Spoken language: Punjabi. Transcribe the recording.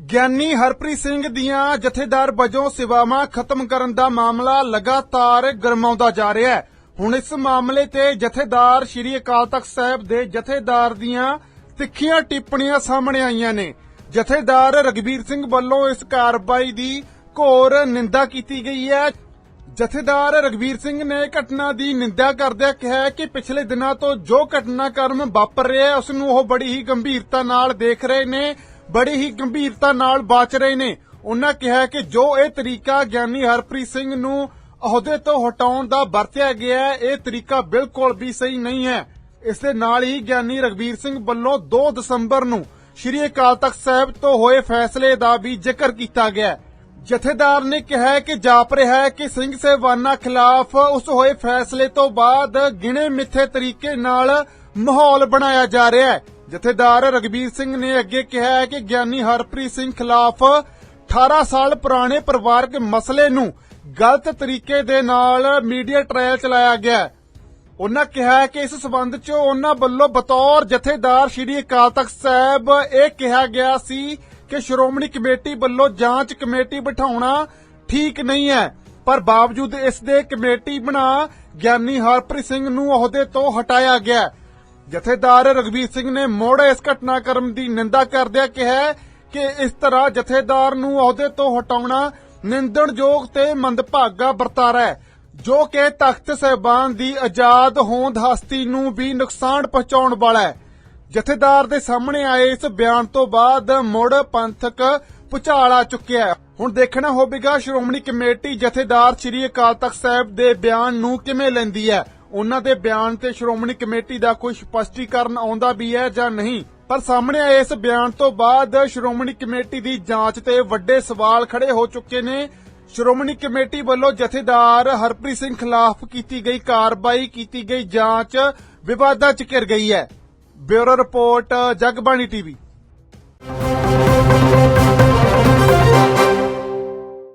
ਗਿਆਨੀ ਹਰਪ੍ਰੀਤ ਸਿੰਘ ਦੀਆਂ ਜਥੇਦਾਰ ਵਜੋਂ ਸੇਵਾਵਾਂ ਖਤਮ ਕਰਨ ਦਾ ਮਾਮਲਾ ਲਗਾਤਾਰ ਗਰਮਾਉਂਦਾ ਜਾ ਰਿਹਾ ਹੈ। ਹੁਣ ਇਸ ਮਾਮਲੇ ਤੇ ਜਥੇਦਾਰ ਸ਼੍ਰੀ ਅਕਾਲ ਤਖਤ ਸਾਹਿਬ ਦੇ ਜਥੇਦਾਰ ਦੀਆਂ ਤਿੱਖੀਆਂ ਟਿੱਪਣੀਆਂ ਸਾਹਮਣੇ ਆਈਆਂ ਨੇ। ਜਥੇਦਾਰ ਰਗਵੀਰ ਸਿੰਘ ਵੱਲੋਂ ਇਸ ਕਾਰਵਾਈ ਦੀ ਘੋਰ ਨਿੰਦਾ ਕੀਤੀ ਗਈ ਹੈ। ਜਥੇਦਾਰ ਰਗਵੀਰ ਸਿੰਘ ਨੇ ਘਟਨਾ ਦੀ ਨਿੰਦਾ ਕਰਦਿਆਂ ਕਿਹਾ ਕਿ ਪਿਛਲੇ ਦਿਨਾਂ ਤੋਂ ਜੋ ਘਟਨਾਕ੍ਰਮ ਵਾਪਰ ਰਿਹਾ ਹੈ ਉਸ ਨੂੰ ਉਹ ਬੜੀ ਹੀ ਗੰਭੀਰਤਾ ਨਾਲ ਦੇਖ ਰਹੇ ਨੇ ਬੜੀ ਹੀ ਗੰਭੀਰਤਾ ਨਾਲ ਬਾਚ ਰਹੇ ਨੇ। ਉਹਨਾਂ ਕਿਹਾ ਕਿ ਜੋ ਇਹ ਤਰੀਕਾ ਗਿਆਨੀ ਹਰਪ੍ਰੀਤ ਸਿੰਘ ਨੂੰ ਅਹੁਦੇ ਤੋਂ ਹਟਾਉਣ ਦਾ ਵਰਤਿਆ ਗਿਆ ਹੈ, ਇਹ ਤਰੀਕਾ ਬਿਲਕੁਲ ਵੀ ਸਹੀ ਨਹੀਂ ਹੈ। ਇਸ ਦੇ ਨਾਲ ਹੀ ਗਿਆਨੀ ਰਗਵੀਰ ਸਿੰਘ ਵੱਲੋਂ 2 ਦਸੰਬਰ ਨੂੰ ਸ਼੍ਰੀ ਅਕਾਲ ਤਖਤ ਸਾਹਿਬ ਤੋਂ ਹੋਏ ਫੈਸਲੇ ਦਾ ਵੀ ਜ਼ਿਕਰ ਕੀਤਾ ਗਿਆ ਜਥੇਦਾਰ ਨੇ ਕਿਹਾ ਕਿ ਜਾਪ ਰਿਹਾ ਹੈ ਕਿ ਸਿੰਘ ਸਹਿਬਾਨਾਂ ਖਿਲਾਫ ਉਸ ਹੋਏ ਫੈਸਲੇ ਤੋਂ ਬਾਅਦ ਗਿਣੇ ਮਿੱਥੇ ਤਰੀਕੇ ਨਾਲ ਮਾਹੌਲ ਬਣਾਇਆ ਜਾ ਰਿਹਾ ਹੈ। ਜਥੇਦਾਰ ਰਗਵੀਰ ਸਿੰਘ ਨੇ ਅੱਗੇ ਕਿਹਾ ਹੈ ਕਿ ਗਿਆਨੀ ਹਰਪ੍ਰੀਤ ਸਿੰਘ ਖਿਲਾਫ 18 ਸਾਲ ਪੁਰਾਣੇ ਪਰਿਵਾਰਕ ਮਸਲੇ ਨੂੰ ਗਲਤ ਤਰੀਕੇ ਦੇ ਨਾਲ ਮੀਡੀਆ ਟ੍ਰਾਇਲ ਚਲਾਇਆ ਗਿਆ ਹੈ। ਉਹਨਾਂ ਕਿਹਾ ਕਿ ਇਸ ਸਬੰਧ 'ਚ ਉਹਨਾਂ ਵੱਲੋਂ ਬਤੌਰ ਜਥੇਦਾਰ ਸ਼੍ਰੀ ਅਕਾਲ ਤਖਤ ਸਾਹਿਬ ਇਹ ਕਿਹਾ ਗਿਆ ਸੀ ਕਿ ਸ਼੍ਰੋਮਣੀ ਕਮੇਟੀ ਵੱਲੋਂ ਜਾਂਚ ਕਮੇਟੀ ਬਿਠਾਉਣਾ ਠੀਕ ਨਹੀਂ ਹੈ। ਪਰ ਬਾਵਜੂਦ ਇਸ ਦੇ ਕਮੇਟੀ ਬਣਾ ਗਿਆਨੀ ਹਰਪ੍ਰੀਤ ਸਿੰਘ ਨੂੰ ਅਹੁਦੇ ਤੋਂ ਹਟਾਇਆ ਗਿਆ ਜਥੇਦਾਰ ਰਗਵੀਰ ਸਿੰਘ ਨੇ ਮੋੜ ਇਸ ਘਟਨਾਕ੍ਰਮ ਦੀ ਨਿੰਦਾ ਕਰਦਿਆਂ ਕਿਹਾ ਹੈ ਕਿ ਇਸ ਤਰ੍ਹਾਂ ਜਥੇਦਾਰ ਨੂੰ ਅਹੁਦੇ ਤੋਂ ਹਟਾਉਣਾ ਨਿੰਦਣਯੋਗ ਤੇ ਮੰਦਭਾਗਾ ਵਰਤਾਰਾ ਹੈ, ਜੋ ਕਿ ਤਖਤ ਸਹਿਬਾਨ ਦੀ ਆਜ਼ਾਦ ਹੋਂਦ ਹਸਤੀ ਨੂੰ ਵੀ ਨੁਕਸਾਨ ਪਹੁੰਚਾਉਣ ਵਾਲਾ ਹੈ। ਜਥੇਦਾਰ ਦੇ ਸਾਹਮਣੇ ਆਏ ਇਸ ਬਿਆਨ ਤੋਂ ਬਾਅਦ ਮੁੜ ਪੰਥਕ ਭੁਚਾਲ ਆ ਚੁੱਕਿਆ ਹੁਣ ਦੇਖਣਾ ਹੋਵੇਗਾ, ਸ਼੍ਰੋਮਣੀ ਕਮੇਟੀ ਜਥੇਦਾਰ ਸ੍ਰੀ ਅਕਾਲ ਤਖਤ ਸਾਹਿਬ ਦੇ ਬਿਆਨ ਨੂੰ ਕਿਵੇਂ ਲੈਂਦੀ ਹੈ। ਉਹਨਾਂ ਦੇ ਬਿਆਨ ਤੇ ਸ਼੍ਰੋਮਣੀ ਕਮੇਟੀ ਦਾ ਕੋਈ ਸਪਸ਼ਟੀਕਰਨ ਆਉਂਦਾ ਵੀ ਹੈ ਜਾਂ ਨਹੀਂ। ਪਰ ਸਾਹਮਣੇ ਆਏ ਇਸ ਬਿਆਨ ਤੋਂ ਬਾਅਦ ਸ਼੍ਰੋਮਣੀ ਕਮੇਟੀ ਦੀ ਜਾਂਚ ਤੇ ਵੱਡੇ ਸਵਾਲ ਖੜੇ ਹੋ ਚੁੱਕੇ ਨੇ। ਸ਼੍ਰੋਮਣੀ ਕਮੇਟੀ ਵੱਲੋਂ ਜਥੇਦਾਰ ਹਰਪ੍ਰੀਤ ਸਿੰਘ ਖਿਲਾਫ ਕੀਤੀ ਗਈ ਕਾਰਵਾਈ, ਕੀਤੀ ਗਈ ਜਾਂਚ ਵਿਵਾਦਾਂ ਚ ਘਿਰ ਗਈ ਹੈ। Bureau report, Jagbani TV.